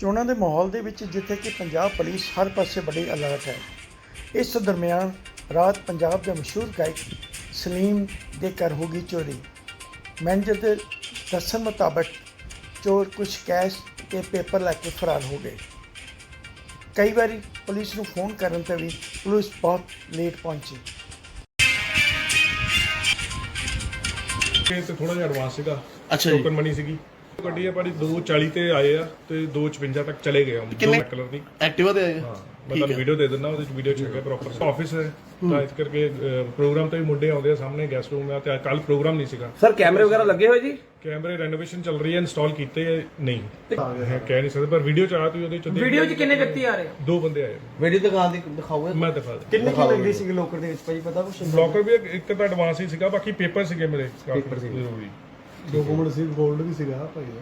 ਚੋਣਾਂ ਦੇ ਮਾਹੌਲ ਦੇ ਵਿੱਚ ਜਿੱਥੇ ਕਿ ਪੰਜਾਬ ਪੁਲਿਸ ਹਰ ਪਾਸੇ ਬੜੀ ਅਲਰਟ ਹੈ। ਇਸ ਦਰਮਿਆਨ ਰਾਤ ਪੰਜਾਬ ਦੇ ਮਸ਼ਹੂਰ ਗਾਇਕ ਸਲੀਮ ਦੇ ਘਰ ਹੋ ਗਈ ਚੋਰੀ। ਮੈਨੇਜਰ ਦੇ ਦੱਸਣ ਮੁਤਾਬਕ ਚੋਰ ਕੁਝ ਕੈਸ਼ ਤੇ ਪੇਪਰ ਲੈ ਕੇ ਫਰਾਰ ਹੋ ਗਏ। ਕਈ ਵਾਰੀ ਪੁਲਿਸ ਨੂੰ ਫੋਨ ਕਰਨ ਤੇ ਵੀ ਪੁਲਿਸ ਬਹੁਤ ਲੇਟ ਪਹੁੰਚੀ। ਤੇ ਥੋੜਾ ਜਿਹਾ ਐਡਵਾਂਸ ਸੀਗਾ। ਅੱਛਾ ਜੀ। ਟੋਕਨ ਮਨੀ ਸੀਗੀ। ਗੱਡੀ ਆ ਪਾੜੀ 240 ਤੇ ਆਏ ਆ ਤੇ 255 ਤੱਕ ਚਲੇ ਗਏ ਆ। ਕਿੰਨੇ? ਕਲਰ ਦੀ ਐਕਟਿਵਾ ਤੇ ਆਏ ਹਾਂ ਮੈਂ ਤੁਹਾਨੂੰ ਵੀਡੀਓ ਦੇ ਦਿੰਦਾ ਉਹਦੇ ਚ ਵੀਡੀਓ ਚ ਹੈਗਾ ਪ੍ਰੋਪਰ ਆਫਿਸ ਹੈ ਤਾਂ ਇਸ ਕਰਕੇ ਪ੍ਰੋਗਰਾਮ ਤੇ ਵੀ ਮੁੰਡੇ ਆਉਂਦੇ ਆ ਸਾਹਮਣੇ ਗੈਸਟ ਰੂਮ ਆ ਤੇ ਕੱਲ ਪ੍ਰੋਗਰਾਮ ਨਹੀਂ ਸੀਗਾ। ਸਰ ਕੈਮਰੇ ਵਗੈਰਾ ਲੱਗੇ ਹੋਏ ਜੀ? ਕੈਮਰੇ ਰੈਨੋਵੇਸ਼ਨ ਚੱਲ ਰਹੀ ਹੈ ਇੰਸਟਾਲ ਕੀਤੇ ਆ, ਨਹੀਂ। ਹੈ ਕਹਿ ਨਹੀਂ ਸਕਦੇ ਪਰ ਵੀਡੀਓ ਚ ਆ ਤੁਸੀਂ ਉਹਦੇ ਚ ਦੇਖ ਵੀਡੀਓ। 'ਚ ਕਿੰਨੇ ਵਿਅਕਤੀ ਆ ਰਹੇ ਦੋ ਬੰਦੇ ਆਏ ਵੀਡੀਓ ਦਿਖਾ ਦੀ ਦਿਖਾਓਗੇ ਮੈਂ ਦਿਖਾ ਦਿੰਦਾ। ਕਿੰਨੀ ਕੀ ਲੱਗਦੀ ਸੀ ਲੋਕਰ ਦੇ ਵਿੱਚ ਭਾਈ ਪਤਾ ਕੁਛ? ਬਲੌਕਰ ਵੀ ਇੱਕ- ਇੱਕ ਤਾਂ ਐਡਵਾਂਸ ਹੀ ਸੀਗਾ ਬਾਕੀ ਪੇਪਰ ਸੀਗੇ ਮੇਰੇ। ਪੇਪਰ ਸੀ ਜ਼ਰੂਰੀ ਡਾਕੂਮੈਂਟ ਸੀ 골ਡ ਵੀ ਸੀਗਾ ਭਾਈ ਦਾ।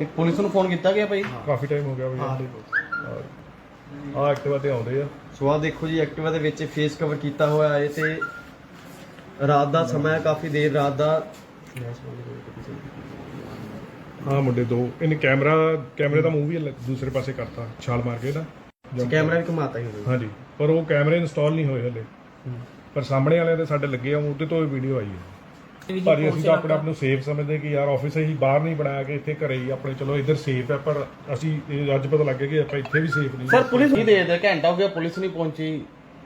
ਇੱਕ ਪੁਲਿਸ ਨੂੰ ਫੋਨ ਕੀਤਾ ਗਿਆ ਭਾਈ? ਕਾਫੀ ਟਾਈਮ ਹੋ ਗਿਆ ਵੀ ਆ ਐਕਟਿਵਾ ਤੇ ਆਉਂਦੇ ਆ। ਸੋ ਆਹ ਦੇਖੋ ਜੀ ਐਕਟਿਵਾ ਦੇ ਵਿੱਚ ਫੇਸ ਕਵਰ ਕੀਤਾ ਹੋਇਆ ਹੈ ਤੇ ਰਾਤ ਦਾ ਸਮਾਂ ਹੈ ਕਾਫੀ ਦੇਰ ਰਾਤ ਦਾ। ਹਾਂ ਮੁੰਡੇ ਦੋ। ਇਹਨੇ ਕੈਮਰਾ ਕੈਮਰੇ ਦਾ ਮੂਵ ਵੀ ਅਲੱਗ- ਦੂਸਰੇ ਪਾਸੇ ਕਰਤਾ ਛਾਲ ਮਾਰ ਕੇ jump ਕੈਮਰਾ ਵੀ ਘੁਮਾਤਾ ਹੀ ਹੋਇਆ ਹਾਂਜੀ। ਪਰ ਉਹ ਕੈਮਰੇ ਇੰਸਟਾਲ ਨਹੀਂ ਹੋਏ ਹਲੇ। ਪਰ ਸਾਹਮਣੇ ਵਾਲਿਆਂ ਦੇ ਸਾਡੇ ਲੱਗੇ ਆ ਉਹਦੇ ਤੋਂ ਵੀਡੀਓ ਆਈ ਹੈ। ਭਾਜੀ ਅਸੀਂ ਤਾਂ ਆਪਣੇ ਆਪ ਨੂੰ ਸੇਫ ਸਮਝਦੇ ਕਿ ਯਾਰ ਆਫਿਸ ਹੀ ਬਾਹਰ ਨਹੀਂ ਬਣਾਇਆ ਕਿ ਇੱਥੇ ਘਰੇ ਹੀ ਆਪਣੇ ਚਲੋ ਇੱਧਰ ਸੇਫ ਹੈ ਪਰ ਅਸੀਂ ਇਹ ਅੱਜ ਪਤਾ ਲੱਗ ਗਿਆ ਕਿ ਆਪਾਂ ਇੱਥੇ ਵੀ ਸੇਫ ਨਹੀਂ ਸਰ ਪੁਲਿਸ ਨਹੀਂ ਦੇ ਦੇ ਘੰਟਾ ਹੋ ਗਿਆ ਪੁਲਿਸ ਨਹੀਂ ਪਹੁੰਚੀ।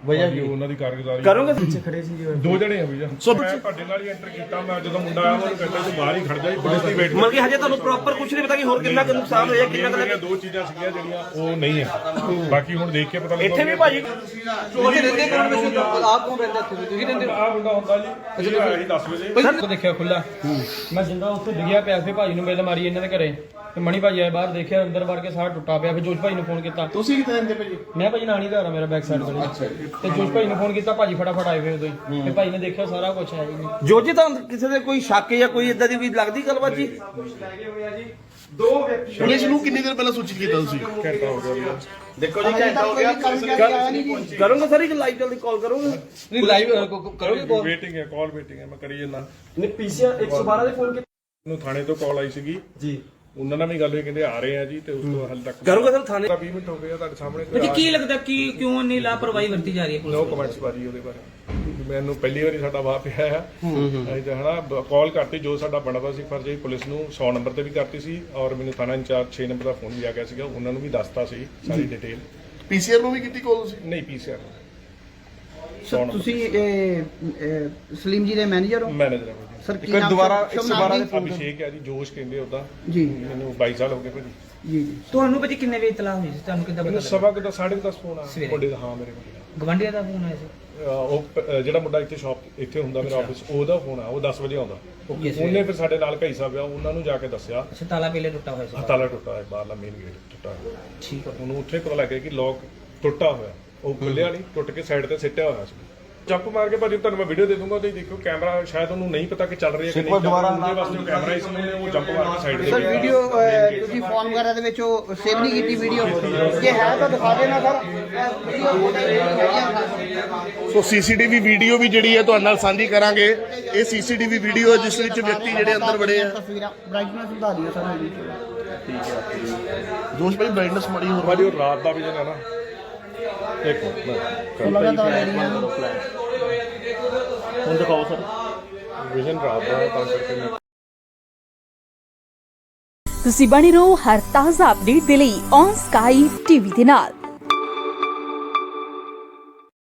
ਵਜ੍ਹਾ ਕੀ ਉਹਨਾਂ ਦੀ ਕਾਰਗੁਜ਼ਾਰੀ ਕਰੋਗੇ ਪਿੱਛੇ ਖੜੇ ਸੀ ਜੀ ਦੋ ਜਣੇ ਆ ਵੀਜ਼ਾ ਸੋ ਮੈਂ ਤੁਹਾਡੇ ਨਾਲ ਹੀ ਐਂਟਰ ਕੀਤਾ ਮੈਂ ਜਦੋਂ ਮੁੰਡਾ ਆਇਆ ਉਹਨੂੰ ਕਹਿੰਦਾ ਤੂੰ ਬਾਹਰ ਹੀ ਖੜ ਜਾ ਪੁਲਿਸ ਦੀ ਵੇਟ ਮਤਲਬ ਕਿ ਹਜੇ ਤੁਹਾਨੂੰ ਪ੍ਰੋਪਰ ਕੁਝ ਨਹੀਂ ਪਤਾ ਕਿ ਹੋਰ ਕਿੰਨਾ ਕੁ ਨੁਕਸਾਨ ਹੋਇਆ ਕਿੰਨਾ ਕੁ ਦੋ ਚੀਜ਼ਾਂ ਸੀਗੀਆਂ ਜਿਹੜੀਆਂ ਉਹ ਨਹੀਂ ਹੈ ਬਾਕੀ ਹੁਣ ਦੇਖ ਕੇ ਪਤਾ ਲੱਗਦਾ ਇੱਥੇ ਵੀ ਭਾਜੀ ਤੁਸੀਂ ਰਹਿੰਦੇ ਕੌਣ ਵੈਸੇ ਆਪ ਕੌਣ ਰਹਿੰਦਾ ਇੱਥੇ? ਤੁਸੀਂ ਰਹਿੰਦੇ ਆ ਮੁੰਡਾ ਹੁੰਦਾ ਜੀ ਆਇਆ ਸੀ 10 ਵਜੇ। ਕੋ ਦੇਖਿਆ ਖੁੱਲਾ ਮੈਂ ਜਿੰਦਾ ਉੱਥੇ ਡਿੱਗਿਆ ਪਿਆ ਸੀ ਭਾਜੀ ਨੂੰ ਬੇਲ ਮਾਰੀ ਇਹਨਾਂ ਦੇ ਘਰੇ। ਤੇ ਮਣੀ ਭਾਜੀ ਆਏ ਬਾਹਰ ਦੇਖਿਆ ਅੰਦਰ ਵੜ ਕੇ ਸਾਰਾ ਟੁੱਟਾ ਪਿਆ ਫਿਰ ਜੋਸ਼ ਭਾਜੀ ਨੂੰ ਫੋਨ ਕੀਤਾ। ਤੁਸੀਂ ਕਿੱਥੇ ਰਹਿੰਦੇ ਭਾਜੀ? ਮੈਂ ਭਾਜੀ ਨਾਨੀ ਘਰ ਆ ਮੇਰਾ ਬੈਕ ਸਾਈਡ ਕੋਲ ਤੇ ਜੋਸ਼ ਭਾਜੀ ਨੂੰ ਫੋਨ ਕੀਤਾ ਭਾਜੀ ਫਟਾਫਟ ਆਏ ਵੇ ਉਦੋਂ ਹੀ। ਤੇ ਭਾਜੀ ਨੇ ਦੇਖਿਆ ਸਾਰਾ ਕੁਝ ਹੈ ਜੀ ਜੋ ਜੀ ਤਾਂ ਕਿਸੇ ਦੇ ਕੋਈ ਸ਼ੱਕ ਜਾਂ ਕੋਈ ਇਦਾਂ ਦੀ ਕੋਈ ਲੱਗਦੀ ਗੱਲਬਾਤ ਜੀ ਪੁਲਿਸ ਨੂੰ ਕਿੰਨੀ ਦੇਰ ਪਹਿਲਾਂ ਸੂਚਿਤ ਕੀਤਾ ਤੁਸੀਂ? ਘੰਟਾ ਹੋ ਗਿਆ। ਦੇਖੋ ਜੀ ਘੰਟਾ ਹੋ ਗਿਆ। ਕਰੋਗੇ ਸਰ ਇੱਕ ਲਾਈਵ ਜਲਦੀ ਕਾਲ ਕਰੋਗੇ? ਨਹੀਂ ਲਾਈਵ ਕਰੋਗੇ ਕਾਲ ਵੇਟਿੰਗ ਹੈ ਕਾਲ ਵੇਟਿੰਗ ਹੈ ਮੈਂ ਕਰੀ ਜਾਂਦਾ। ਨਹੀਂ ਪੀਸੀਆਰ 112 ਦੇ ਫੋਨ ਨੂੰ ਥਾਣੇ ਤੋਂ ਕਾਲ ਆਈ ਸੀਗੀ। ਜੀ। ਉਹਨਾਂ ਨਾਲ ਵੀ ਗੱਲ ਹੋਈ ਕਹਿੰਦੇ ਆ ਰਹੇ ਆ ਜੀ ਤੇ ਉਸ ਤੋਂ ਹਾਲੇ ਤੱਕ ਕਰੋਗੇ ਸਰ ਥਾਣੇ 20 ਮਿੰਟ ਹੋ ਗਏ ਆ ਤੁਹਾਡੇ ਸਾਹਮਣੇ ਭਾਜੀ ਕੀ ਲੱਗਦਾ ਕਿ ਕਿਉਂ ਇੰਨੀ ਲਾਪਰਵਾਹੀ ਵਰਤੀ ਜਾ ਰਹੀ ਹੈ ਨੋ ਕਮੈਂਟਸ ਬਾਜੀ ਉਹਦੇ ਬਾਰੇ। ਮੈਨੂੰ ਪਹਿਲੀ ਵਾਰੀ ਸਾਡਾ ਵਾਹ ਪਿਆ ਆ। ਅਸੀਂ ਤਾਂ ਹਨਾ ਕਾਲ ਕਰਤੀ ਜੋ ਸਾਡਾ ਬਣਦਾ ਸੀ ਫਰਜ਼ ਹੀ ਪੁਲਿਸ ਨੂੰ 100 ਨੰਬਰ ਤੇ ਵੀ ਕਰਤੀ ਸੀ ਔਰ ਮੈਨੂੰ ਥਾਣਾ ਇੰਚਾਰਜ 6 ਨੰਬਰ ਦਾ ਫੋਨ ਵੀ ਆ ਗਿਆ ਸੀਗਾ ਉਹਨਾਂ ਨੂੰ ਵੀ ਦੱਸਤਾ ਸੀ ਸਾਰੀ ਡਿਟੇਲ ਪੀਸੀਆਰ ਨੂੰ ਵੀ ਕੀਤੀ ਕਾਲ ਤੁਸੀਂ? ਨਹੀਂ ਪੀਸੀਆਰ ਸਰ ਤੁਸੀਂ ਇਹ, ਸਲੀਮ ਜੀ ਦੇ ਮੈਨੇਜਰ ਹੋ? ਮੈਨੇਜਰ ਹੈ ਸਰ ਕੀ ਇੱਕ ਨਾਮ ਦੁਬਾਰਾ ਸ਼ੁਭ ਨਾਮ 112 ਜੀ? ਦੇ ਅਭਿਸ਼ੇਕ ਹੈ ਜੀ ਜੋਸ਼ ਕਹਿੰਦੇ ਉਹਦਾ। ਜੀ। ਮੈਨੂੰ 22 ਸਾਲ ਹੋ ਗਏ ਭਾਜੀ। ਜੀ ਜੀ। ਤੁਹਾਨੂੰ ਭਾਜੀ ਕਿੰਨੇ ਵੇ ਇਤਲਾ ਹੋਈ ਸੀ? ਤੁਹਾਨੂੰ ਕਿੱਦਾਂ ਮੈਨੂੰ ਪਤਾ ਸਵਾ ਕੁ ਦਾ 10:30 ਫੋਨ ਆ। ਸਵੇਰੇ। ਮੁੰਡੇ ਦਾ ਹਾਂ ਮੇਰੇ ਕੋਲ ਗਵੰਡੀਆਂ ਦਾ ਫੋਨ ਆਇਆ ਸੀ? ਅਹ ਉਹ ਪ- ਅਹ ਜਿਹੜਾ ਮੁੰਡਾ ਇੱਥੇ ਸ਼ਾਪ ਇੱਥੇ ਹੁੰਦਾ ਮੇਰਾ ਆਫਿਸ ਉਹਦਾ ਫੋਨ ਆ ਉਹ 10 ਵਜੇ ਆਉਂਦਾ। ਉਹਨੇ ਫਿਰ ਸਾਡੇ ਨਾਲ ਕਈ ਸਾਹਿਬ ਆ ਉਹਨਾਂ ਨੂੰ ਜਾ ਕੇ ਦੱਸਿਆ। ਅੱਛਾ ਤਾਲਾ ਪਹਿਲੇ ਟੁੱਟਾ ਹੋਇਆ ਸੀ? ਤਾਲਾ ਟੁੱਟਾ ਹੈ ਬਾਹਰਲਾ ਮੇਨ ਗੇਟ ਟੁੱਟਾ ਹੈ ਠੀਕ ਹੈ ਉਹਨੂੰ ਉੱਥੇ ਪਤਾ ਲੱਗਿਆ ਕਿ ਲੋਕ ਟੁੱਟਾ ਹੋਇਆ। ਉਹ ਖੁੱਲਿਆ ਨਹੀਂ ਟੁੱਟ ਕੇ ਸਾਈਡ ਤੇ ਸਿੱਟਿਆ ਹੋਇਆ ਸੀ। ਜੰਪ ਮਾਰ ਕੇ ਭਾਜੀ ਤੁਹਾਨੂੰ ਮੈਂ ਵੀਡੀਓ ਦੇ ਦੂੰਗਾ ਤੁਸੀਂ ਦੇਖੋ ਕੈਮਰਾ ਸ਼ਾਇਦ ਉਹਨੂੰ ਨਹੀਂ ਪਤਾ ਕਿ ਚੱਲ ਰਹੀ ਹੈ ਕਿ ਨਹੀਂ। ਚੱਲ ਰਹੀ ਉਹਦੇ ਵਾਸਤੇ ਕੈਮਰਾ ਇਸ ਨੇ ਉਹ ਜੰਪ ਮਾਰ ਕੇ ਸਾਈਡ ਤੇ ਸਰ। ਵੀਡੀਓ ਤੁਸੀਂ ਫੋਨ ਵਗੈਰਾ ਦੇ ਵਿੱਚ ਉਹ ਸੇਵ ਨਹੀਂ ਕੀਤੀ ਵੀਡੀਓ ਜੇ ਹੈ ਤਾਂ ਦਿਖਾ ਦੇਣਾ sir. Video so CCTV video ਵੀ ਜਿਹੜੀ ਹੈ ਤੁਹਾਡੇ ਨਾਲ ਸਾਂਝੀ ਕਰਾਂਗੇ। ਇਹ ਸੀਸੀਟੀਵੀ ਵੀਡੀਓ ਹੈ ਜਿਸ ਵਿੱਚ ਵਿਅਕਤੀ ਜਿਹੜੇ ਅੰਦਰ ਵੜੇ ਆ। ਤਸਵੀਰਾਂ ਬ੍ਰਾਈਟਨੈਸ ਵਧਾ ਦਿਓ ਸਰ। ਇਹਦੀ ਜੋਸ਼ ਭਾਈ ਬ੍ਰਾਈਟਨੈਸ ਮਾੜੀ ਹੋਰ ਭਾਜੀ ਉਹ ਰਾਤ ਦਾ ਵੀ ਜਿਹੜਾ ਨਾ। ਇੱਕ ਮਿੰਟ ਮੈਂ ਲਗਾਤਾਰ ਰਹੀਆਂ ਹੁਣ ਦਿਖਾਓ ਸਰ। ਵਿਜ਼ਨ ਰਾਤ ਦਾ ਹੈ, ਤਾਂ ਕਰਕੇ ਮੈਂ ਤੁਸੀਂ ਬਣੇ ਰਹੋ ਹਰ ਤਾਜ਼ਾ ਅਪਡੇਟ ਦੇ ਲਈ ਔਨ ਸਕਾਈ ਟੀਵੀ ਦੇ ਨਾਲ।